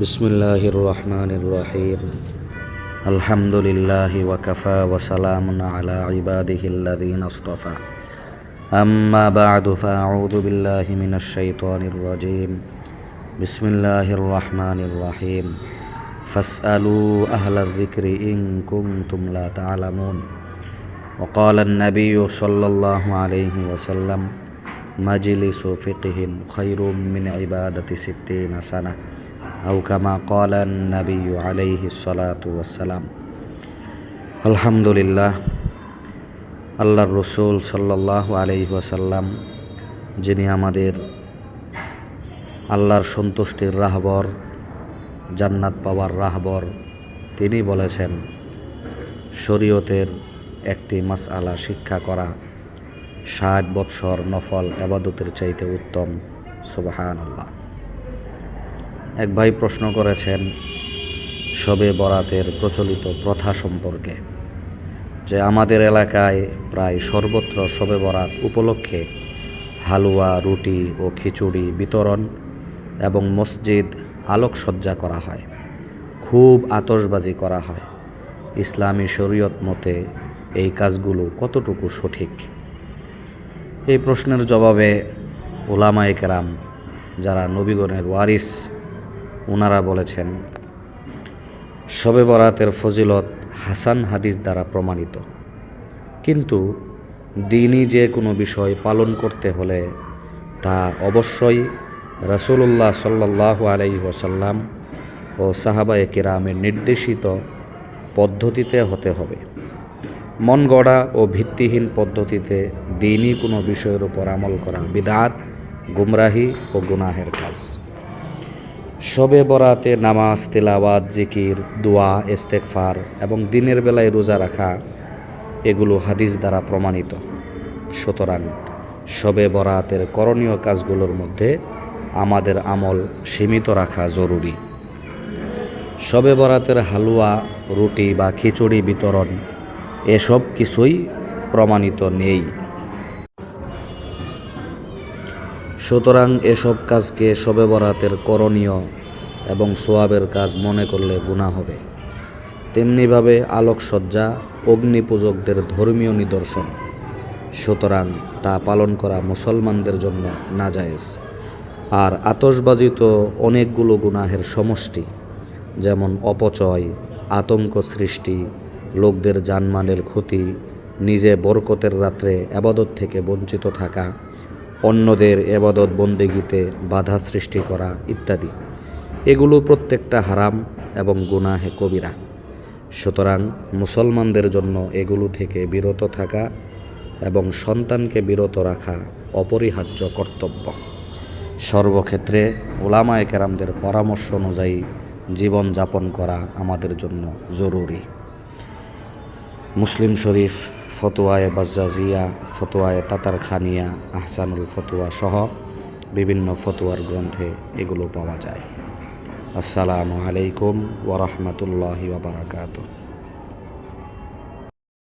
بسم الله الرحمن الرحيم الحمد لله وكفى وسلام على عباده الذين اصطفى أما بعد فأعوذ بالله من الشيطان الرجيم بسم الله الرحمن الرحيم فاسألوا أهل الذكر إن كنتم لا تعلمون وقال النبي صلى الله عليه وسلم مجلس فقه خير من عبادة ستين سنة আউকামা আলহামদুলিল্লাহ, আল্লাহর রসুল সাল্লাহ আলহি ওয়াসাল্লাম, যিনি আমাদের আল্লাহর সন্তুষ্টির রাহবর, জান্নাত পাওয়ার রাহবর, তিনি বলেছেন, শরীয়তের একটি মাস আলা শিক্ষা করা ষাট বৎসর নফল আবাদতের চাইতে উত্তম সুবাহান আল্লাহ এক ভাই প্রশ্ন করেছেন শবে বরাতের প্রচলিত প্রথা সম্পর্কে যে আমাদের এলাকায় প্রায় সর্বত্র শবে বরাত উপলক্ষে হালুয়া, রুটি ও খিচুড়ি বিতরণ এবং মসজিদ আলোকসজ্জা করা হয়। খুব আতসবাজি করা হয়। ইসলামী শরীয়ত মতে এই কাজগুলো কতটুকু সঠিক? এই প্রশ্নের জবাবে ওলামায়ে কেরাম, যারা নবীগণের ওয়ারিস ওনারা বলেছেন, শবে বরাতের ফজিলত হাসান হাদিস দ্বারা প্রমাণিত। কিন্তু দিনই যে কোনো বিষয় পালন করতে হলে তা অবশ্যই রসুল্লাহ সাল্লাহ আলাই ওসাল্লাম ও সাহাবায়ে কেরামের নির্দেশিত পদ্ধতিতে হতে হবে। মন গড়া ও ভিত্তিহীন পদ্ধতিতে দিনই কোনো বিষয়ের উপর আমল করা বিদাত, গুমরাহি ও গুনাহের কাজ। শবে বরাতে নামাজ, তেলাওয়াত, জিকির, দোয়া ইস্তেকফার এবং দিনের বেলায় রোজা রাখা, এগুলো হাদিস দ্বারা প্রমাণিত। সুতরাং শবে বরাতের করণীয় কাজগুলোর মধ্যে আমাদের আমল সীমিত রাখা জরুরি। শবে বরাতের হালুয়া, রুটি বা খিচুড়ি বিতরণ, এসব কিছুই প্রমাণিত নেই। সুতরাং এসব কাজকে শবে বরাতের করণীয় এবং সোয়াবের কাজ মনে করলে গুণা হবে। তেমনিভাবে আলোকসজ্জা, অগ্নিপূজকদের ধর্মীয় নিদর্শন। সুতরাং তা পালন করা মুসলমানদের জন্য নাজায়েজ। আর আতসবাজি তো অনেকগুলো গুনাহের সমষ্টি, যেমন অপচয়, আতঙ্ক সৃষ্টি, লোকদের জানমালের ক্ষতি, নিজে বরকতের রাত্রে আবাদত থেকে বঞ্চিত থাকা অন্যদের এবাদত বন্দেগিতে বাধা সৃষ্টি করা ইত্যাদি। এগুলো প্রত্যেকটা হারাম এবং গুনাহে কবিরা। সুতরাং মুসলমানদের জন্য এগুলো থেকে বিরত থাকা এবং সন্তানকে বিরত রাখা অপরিহার্য কর্তব্য। সর্বক্ষেত্রে ওলামায় কেরামদের পরামর্শ অনুযায়ী জীবন যাপন করা আমাদের জন্য জরুরি। মুসলিম শরীফ, ফতোয়ায়ে বাজাজিয়া ফতোয়ায় তাতারখানিয়া, আহসানুল ফতোয়া সহ বিভিন্ন ফতোয়ার গ্রন্থে এগুলো পাওয়া যায়। আসসালামু আলাইকুম ওরহমতুল্লাহি ওবরাকাতুহ